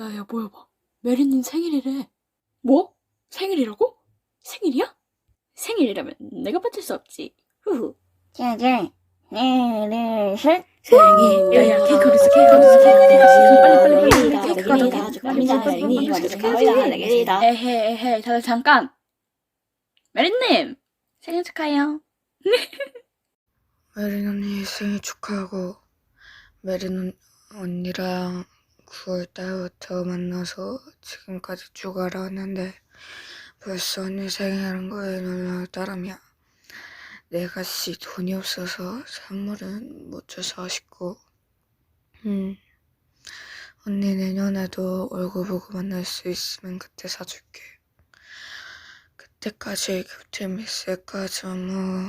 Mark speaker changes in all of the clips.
Speaker 1: 야야 뭐야 봐 메리님 생일이래 뭐? 생일이라고? 생일이야? 생일이라면 내가 빠질 수 없지 후후
Speaker 2: 짜잔. 둘, 셋.
Speaker 1: 생일 야야 케이크 어딨어 케이크 어딨어 케이크 빨리 빨리 빨리 케이크 가져가
Speaker 2: 감사합니다.
Speaker 1: 에헤 에헤 다들 잠깐 메리님 생일 축하해요
Speaker 3: 메린 언니 생일 축하하고 메린 언- 언니랑 9월 달부터 만나서 지금까지 쭉 알아왔는데 벌써 언니 생일인 거에 놀랄 따름이야. 내가 씨 돈이 없어서 선물은 못 줘서 아쉽고 음 언니 내년에도 얼굴 보고 만날 수 있으면 그때 사줄게. 그때까지 곁에 있을까 좀 뭐.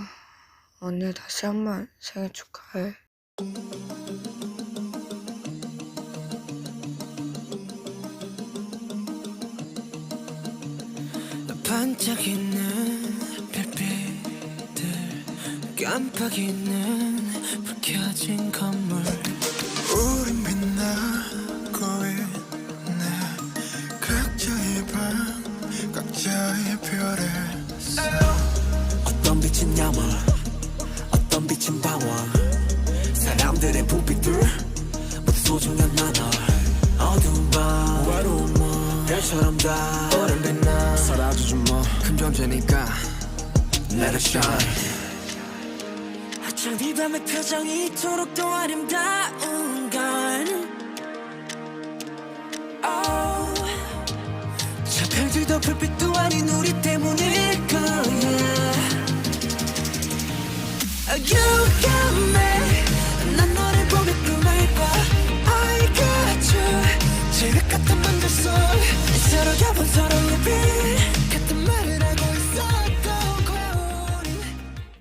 Speaker 3: 언니 다시 한 번 생일 축하해.
Speaker 4: 반짝이는 별빛들 깜빡이는 불 켜진 건물. 우린 빛나고 있네. 각자의 방 각자의 별에 어떤 빛은 야물 어떤 빛은 방황. 사람들의 불빛들 모두 소중한 나널 어두운 밤 외로운 몸 별처럼 다 오랜 빛나 사라지지 뭐큰 존재니까. Let it shine. 하찮은 이 밤의 표정이 이토록 더 아름다운 건 oh. 저 별들도 불빛도 아닌 우리 때문일 거야. You got me. 난 너를 보며 꿈을 꿔. I got you. 지극 같은 서로 겹은 서로